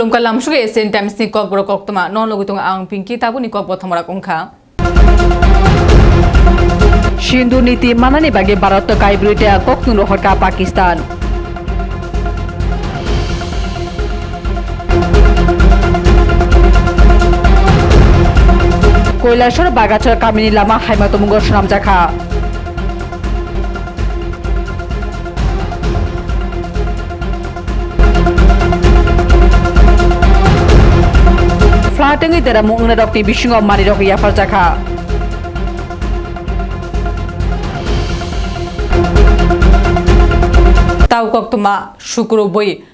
khulum kalam shuge sen times ni kok bro kok tama non logu tung ang pinki tabu ni kok bothomara kongkha সিন্ধু নীতি মানানি বাগে ভারত কাইব্রিটে ককনুন হরকা পাকিস্তান কৈলাসর বাগাছর কামিনী লামা হাইমাতমুঙ্গ সুনামজাখা ফ্লাটেঙ্গি তেরা মুংনা রকনি বিশুঙ্গ মানি রক ইয়াফার জাখা tau kok tuma shukro boi Bharat নিথানে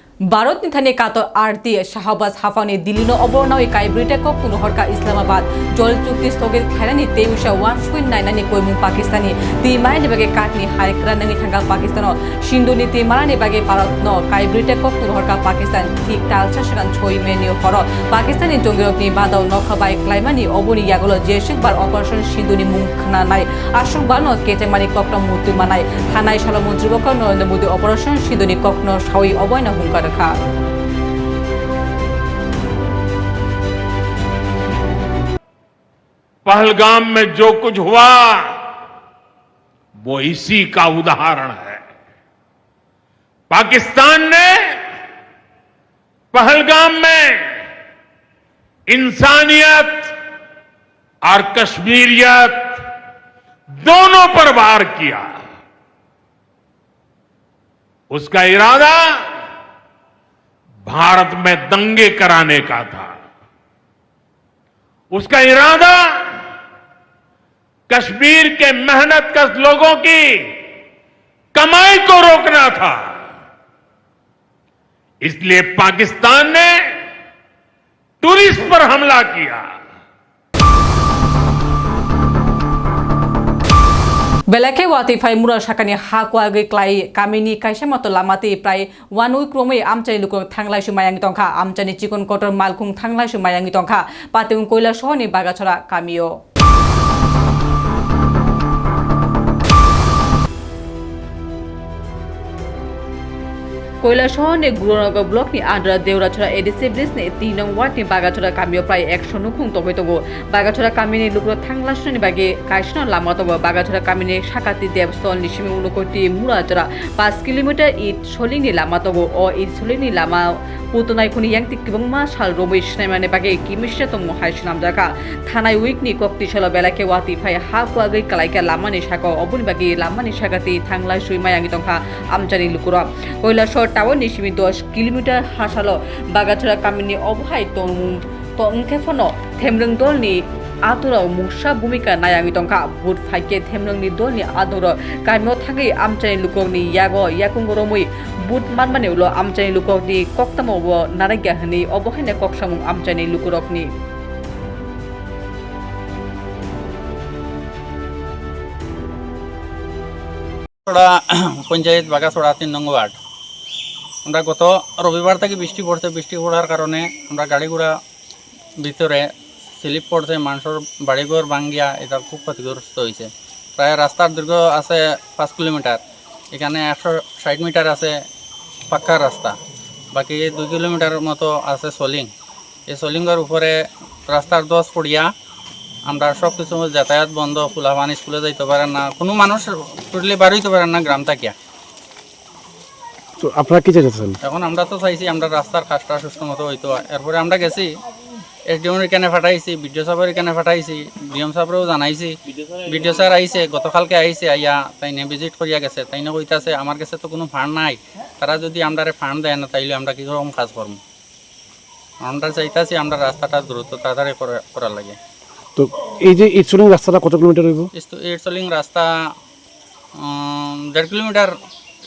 কাতর আরতি শাহবাজ হাফানি দিল্লিনো অবরণাও কাই ব্রিটে কক তুনো হরকা ইসলামাবাদ। জল চুক্তি স্থগিত খাইনানি তেউসা ওয়ান সুইন নাইনানি কইমু পাকিস্তানি। তি মাইনি বাগে কাটনি হাইকরা নাঙ্গি থাঙ্গা পাকিস্তান সিন্ধু নীতি মারানি বাগে ভারত ন, কাই ব্রিটে কক তুনো হরকা পাকিস্তান। ঠিক তালসা সেখান ছই মেনিও হর পাকিস্তানি জঙ্গিরকনি বাদাও নখাবাই ক্লাইমানি অবনি ইয়াগল জেসুকবার অপারেশন সিন্ধুনি মুখনা নাই। আশুকবার ন কেটেমানি ককটা মৃত্যু মানাই থানাই সাল মন্ত্রীবক নরেন্দ্র মোদী অপারেশন সিন্ধুনি ককন সাউই অবয়না হুঙ্কার रखा। पहलगाम में जो कुछ हुआ, वो इसी का उदाहरण है। पाकिस्तान ने पहलगाम में इंसानियत और कश्मीरियत दोनों पर वार किया। उसका इरादा भारत में दंगे कराने का था। उसका इरादा, कश्मीर के मेहनत कश लोगों की कमाई को रोकना था। इसलिए पाकिस्तान ने टूरिस्ट पर हमला किया। বেলাকে ওয়াতিফাই মুরা সাকানি হা কোয়াগে ক্লাই কামিনি কাইসা মতো লামাতে প্রায় ওয়ান উইক রোমে আমচানি লুক থাংলাই সুমায়াঙ্গি টংখা আমচানি চিকন কটর মালকুং থাংলাই সুমায়াঙ্গি টংখা পাতেউং কৈলা সহনি বাগাছড়া কামিও। কৈলাসহরনি গুরুনগর ব্লকনি আন্ডার দেউরাছড়া এডিসি ব্রিজনি তিন নং ওয়ার্ডনি বাগাছড়া কামিও প্রায় একশো নুখুং তবে তবু বাগাছড়া কামিনী লুকুর থাংলাসনি বাগে কাশন লামা তব বাগাছড়া কামিনী সাকাতি দেবস্থল নিশিমি উনকটি মুরাজরা পাঁচ কিলোমিটার ইট সলিংনি লামা তব ও ইট সলিংনি লামা পুতনাই খুনি ইয়াংতি কিবংমা সাল রবি সিনেমানে বাগে কিমিশে তম জাগা। থানাই থানায় উইকনি কক্তি ছিল বেলাকে ওয়াতি ফাই হা কুয়াগৈ কালাইকা লামানি সাক অবনি বাগে লামানি সাকাতি থাংলাই সুইমা ইয়াঙ্গি তংখা আমচানি লুকুরা। কৈলাসর টাওয়ার নিশিমি দশ কিলোমিটার হাসালো, বাগাছড়া কামিনি অবহাই তং তংখেফন, থেমরং দলনি আদর মুসা ভূমিকা নায়াঙ্গি তংখা বুট ফাইকে থেমরংনি দলনি আদর। কামিও থাকি আমচানি লুকংনি ইয়াগ ইয়াকুং রমুই বুট মানমানে উলো আমচানি লুককনি কক্তাম অব নারাগ্যা হনি অবহাইনে ককসামুং আমচানি লুকুরকনি পঞ্চায়েত বাগাছড়া তিন নং ওয়ার্ড। আমরা গত রবিবার থেকে বৃষ্টি পড়ছে। বৃষ্টি পড়ার কারণে আমরা গাড়ি ঘোড়া ভিতরে স্লিপ পড়ছে মানুষের বাড়িঘর ভাঙ্গিয়া এটা খুব ক্ষতিগ্রস্ত হয়েছে প্রায় রাস্তার দৈর্ঘ্য আছে পাঁচ কিলোমিটার এখানে একশো ষাট মিটার আছে পাক্কা রাস্তা বাকি দুই কিলোমিটার মতো আছে সলিং। এই সলিংয়ের উপরে রাস্তার দশ পড়িয়া আমরা সব কিছু যাতায়াত বন্ধ ফুলাবান স্কুলে যাইতে পারেন না কোনো মানুষ টোটালি বার হইতে পারেন না গ্রাম থাকিয়া। তো আপনারা কি চাইছেন এখন আমরা তো চাইছি আমরা রাস্তার কাজটা সুস্থ মতো হইতো এরপরে আমরা গেছি এসডিএমের এখানে ফাটাইছি বিডিও সাহেবের এখানে ফাটাইছি ডিএম সাহেবরেও জানাইছি। বিডিও স্যার আইছে গতকালকে আইছে আইয়া তাইনে ভিজিট করিয়া গেছে তাইনে কইতাছে আমার কাছে তো কোনো ফান্ড নাই তারা যদি আমরা ফান্ড দেয় না তাইলে আমরা কীরকম কাজ করব? আমরা চাইতাছি আমরা রাস্তাটা দ্রুত তাড়াতাড়ি করা- করার লাগে। তো এই যে ইটসুলিং রাস্তাটা কত কিলোমিটার হইব? ইটসলিং রাস্তা দেড় কিলোমিটার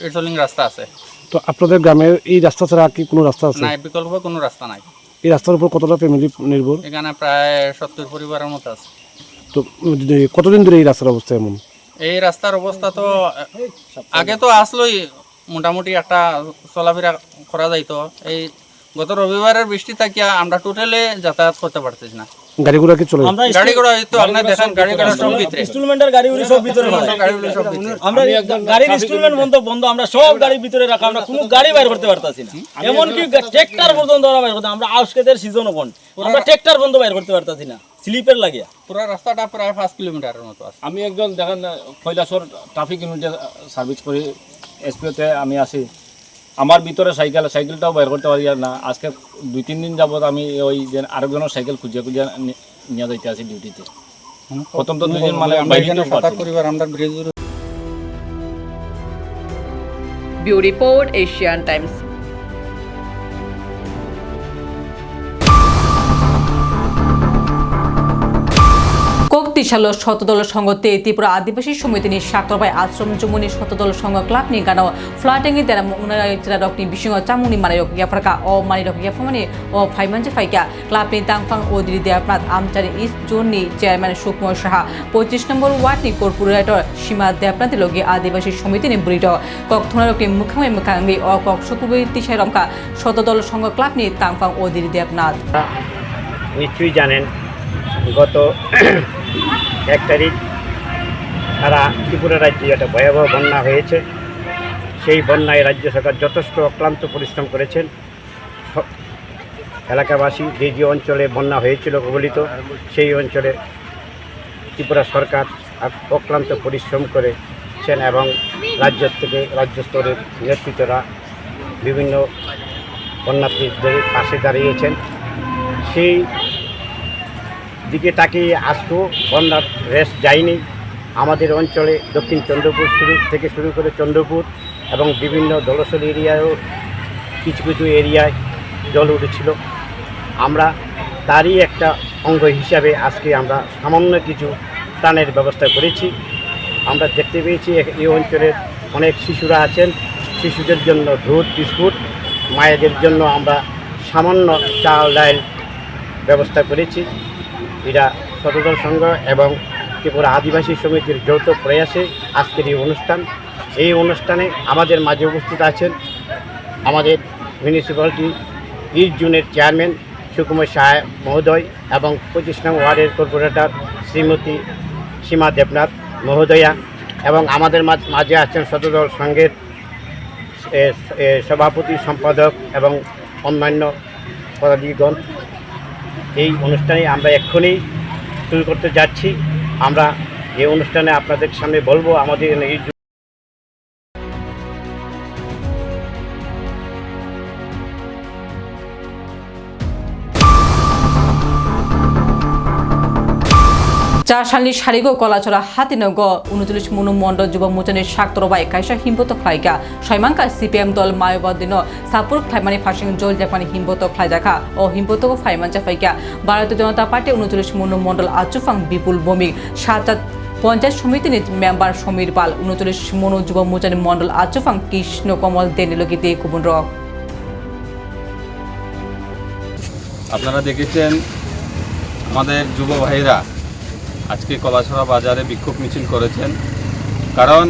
ইটসলিং রাস্তা আছে। তো আপনাদের গ্রামের এই রাস্তা ছাড়া কি কোনো রাস্তা আছে? নাই বিকল্প কোনো রাস্তা নাই। এই রাস্তার উপর কতটা ফ্যামিলি নির্ভর? এখানে প্রায় সত্তর পরিবারের মতো আছে। তো কতদিন ধরে এই রাস্তার অবস্থা এমন? এই রাস্তার অবস্থা তো আগে তো আসলোই মোটামুটি একটা চলাফেরা করা যাইতো। এই গত রবিবারের বৃষ্টি থাকিয়া আমরা টোটালে যাতায়াত করতে পারতেছি না। গাড়িগুলো কি চলে আমরা গাড়ি তো আপনি দেখেন গাড়ি সব ভিতরে। ইনস্টলমেন্টের গাড়িগুলি সব ভিতরে গাড়িগুলো সব ভিতরে। আমরা গাড়ির ইনস্টলমেন্ট বন্ধ বন্ধ আমরা সব গাড়ি ভিতরে রাখা আমরা কোনো গাড়ি বাইর করতে পারতাছি না। এমনকি ট্রেক্টর পর্যন্ত আমরা বাইর করতে আমরা আউসকেদের সিজন ওপন আমরা ট্রেক্টর বন্ধ বাইর করতে পারতাছি না স্লিপের লাগিয়া। পুরো রাস্তাটা প্রায় পাঁচ কিলোমিটারের মতো আছে। আমি একজন দেখেন কৈলাসর ট্রাফিক ইউনিটে সার্ভিস করি। এসপিওতে আমি আছি। আমার ভিতরে সাইকেল সাইকেলটাও বের করতে পারি না। আজকে দুই তিন দিন যাবত আমি ওই যে আরেকজনের সাইকেল খুঁজে খুঁজে নিয়ে যাইতে আছি ডিউটিতে প্রথম তো দুই দিন মানে ব্যুরো রিপোর্ট এশিয়ান টাইমস। কক্তিশাল শতদল সংঘতে ত্রিপুরা আদিবাসী সমিতি ni সাতরবাই আশ্রম জমুনি Satadal Sangha club chira dok ni bisingo chamuni manai rok ya farka o mani rok ya famani o phaiman je faika club ni tangfang odiri deapnat amchari east zone ni chairman Sukumar Saha পঁচিশ number ward ni corporator Sima Debnath লগে আদিবাসী সমিতি ni বুড়িট কক থোনা রক ni মুখামে মুখাঙ্গি ও কক সুকুবি তিসাই রমকা Satadal Sangha club ni tangfang odiri deapnat নিশ্চয়ই জানেন গত এক তারিখ সারা ত্রিপুরা রাজ্যে একটা ভয়াবহ বন্যা হয়েছে। সেই বন্যায় রাজ্য সরকার যথেষ্ট অক্লান্ত পরিশ্রম করেছেন। এলাকাবাসী যে যে অঞ্চলে বন্যা হয়েছিল কবলিত সেই অঞ্চলে ত্রিপুরা সরকার অক্লান্ত পরিশ্রম করেছেন এবং রাজ্য থেকে রাজ্য স্তরের নেতৃত্বরা বিভিন্ন বন্যার্থীদের পাশে দাঁড়িয়েছেন। সেই দিকে তাকিয়ে আজকেও বন্যার রেস্ট যায়নি। আমাদের অঞ্চলে দক্ষিণ চন্দ্রপুর শুরু থেকে শুরু করে চন্দ্রপুর এবং বিভিন্ন দলসল এরিয়ায়ও কিছু কিছু এরিয়ায় জল উঠেছিল। আমরা তারই একটা অঙ্গ হিসাবে আজকে আমরা সামান্য কিছু ত্রাণের ব্যবস্থা করেছি। আমরা দেখতে পেয়েছি এই অঞ্চলের অনেক শিশুরা আছেন। শিশুদের জন্য দুধ, বিস্কুট, মায়েদের জন্য আমরা সামান্য চাল, ডাল ব্যবস্থা করেছি। এরা সতদল সংঘ এবং ত্রিপুরা আদিবাসী সমিতির যৌথ প্রয়াসে আজকের এই অনুষ্ঠান। এই অনুষ্ঠানে আমাদের মাঝে উপস্থিত আছেন আমাদের মিউনিসিপ্যালিটি বিশ জুনের চেয়ারম্যান সুকুমার সাহা মহোদয় এবং পঁচিশ নং ওয়ার্ডের কর্পোরেটর শ্রীমতী সীমা দেবনাথ মহোদয়া এবং আমাদের মাঝ- আছেন শতদল সংঘের সভাপতি সম্পাদক এবং অন্যান্য পদাধিগণ এই অনুষ্ঠানে আমরা এক্ষুনি শুরু করতে যাচ্ছি। আমরা এই অনুষ্ঠানে আপনাদের সামনে বলব, আমাদের এই চারশালী সারিগ কলাচরা হাতিনগ উনচল্লিশ মনু মণ্ডল যুব মোচনের সাক্তরবাই কাইসা হিম্বত খ্লাইকা সয়মাঙ্কা সিপিএম দল মায়াবদিন সাপুর খ্লাইমানি ফার্সিং জল জাপানি হিম্বত খ্লাইজাখা ও হিম্বত ফাইমানচা ফাইকা ভারতীয় জনতা পার্টি উনচল্লিশ মনু মণ্ডল আচুফাং বিপুল ভৌমিক। সাজাত পঞ্চায়েত সমিতির মেম্বার সমীর পাল, উনচল্লিশ মনু যুব মোচনী মণ্ডল আচুফাং কৃষ্ণ কমল দেনিলগিতে কুবুন রক আপনারা দেখেছেন আমাদের যুব ভাইরা আজকে কলাছড়া বাজারে বিক্ষোভ মিছিল করেছেন। কারণ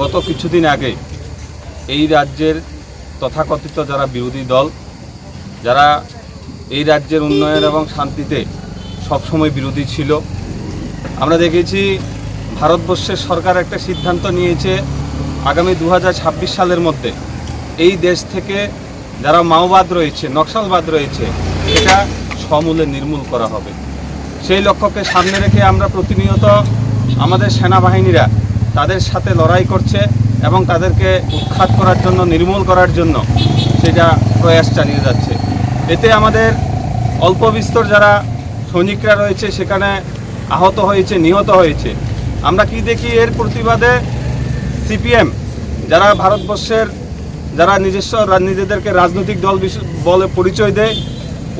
গত কিছুদিন আগে এই রাজ্যের তথাকথিত যারা বিরোধী দল, যারা এই রাজ্যের উন্নয়ন এবং শান্তিতে সবসময় বিরোধী ছিল, আমরা দেখেছি ভারতবর্ষের সরকার একটা সিদ্ধান্ত নিয়েছে আগামী দু হাজার ছাব্বিশ সালের মধ্যে এই দেশ থেকে যারা মাওবাদ রয়েছে, নকশালবাদ রয়েছে এটা সমূলে নির্মূল করা হবে। সেই লক্ষ্যকে সামনে রেখে আমরা প্রতিনিয়ত আমাদের সেনাবাহিনীরা তাদের সাথে লড়াই করছে এবং তাদেরকে উৎখাত করার জন্য, নির্মূল করার জন্য সেটা প্রয়াস চালিয়ে যাচ্ছে। এতে আমাদের অল্প বিস্তর যারা সৈনিকরা রয়েছে সেখানে আহত হয়েছে, নিহত হয়েছে। আমরা কি দেখি? এর প্রতিবাদে সিপিএম, যারা ভারতবর্ষের যারা নিজস্ব নিজেদেরকে রাজনৈতিক দল বলে পরিচয় দেয়,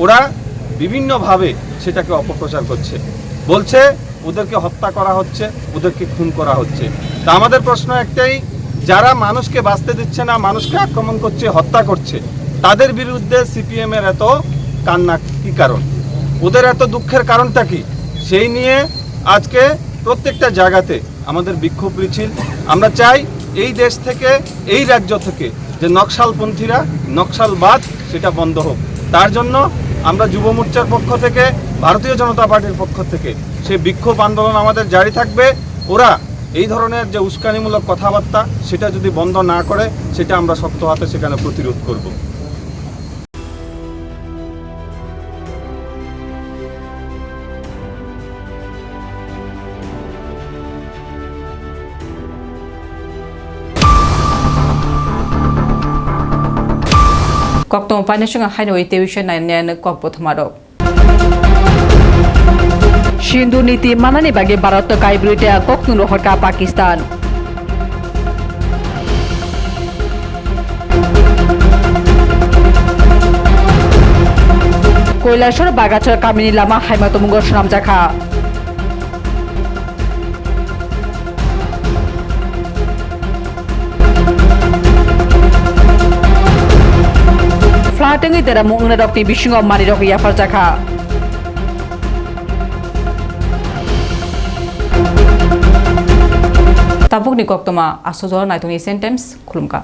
ওরা বিভিন্নভাবে সেটাকে অপপ্রচার করছে বলছে, ওদেরকে হত্যা করা হচ্ছে, ওদেরকে খুন করা হচ্ছে। তা আমাদের প্রশ্ন একটাই, যারা মানুষকে বাঁচতে দিচ্ছে না, মানুষকে আক্রমণ করছে, হত্যা করছে, তাদের বিরুদ্ধে সিপিএম এর এত কান্না কি কারণ? ওদের এত দুঃখের কারণটা কি? সেই নিয়ে আজকে প্রত্যেকটা জায়গাতে আমাদের বিক্ষোভ মিছিল। আমরা চাই এই দেশ থেকে, এই রাজ্য থেকে যে নকশালপন্থীরা, নকশালবাদ, সেটা বন্ধ হোক। তার জন্য আমরা যুব মোর্চার পক্ষ থেকে, ভারতীয় জনতা পার্টির পক্ষ থেকে সেই বিক্ষোভ আন্দোলন আমাদের জারি থাকবে। ওরা এই ধরনের যে উস্কানিমূলক কথাবার্তা, সেটা যদি বন্ধ না করে, সেটা আমরা শক্ত হাতে সেখানে প্রতিরোধ করব। Highway Television 9 Kok Pothamarok. সিন্ধু নীতি মানানি বাগে ভারত কাইব্রিটে কক্তুন হরকা পাকিস্তান কৈলাসর বাগাছর কামিনী লামা হাইমাতমুঙ্গ সুনামজাখা ফ্লাটেঙ্গি তেরা মুংনা রকনি বিশুঙ্গ মানি rok ইয়াফার জাখা Tabuk ni Koktoma Asozor naitungi Sentence Kulumka.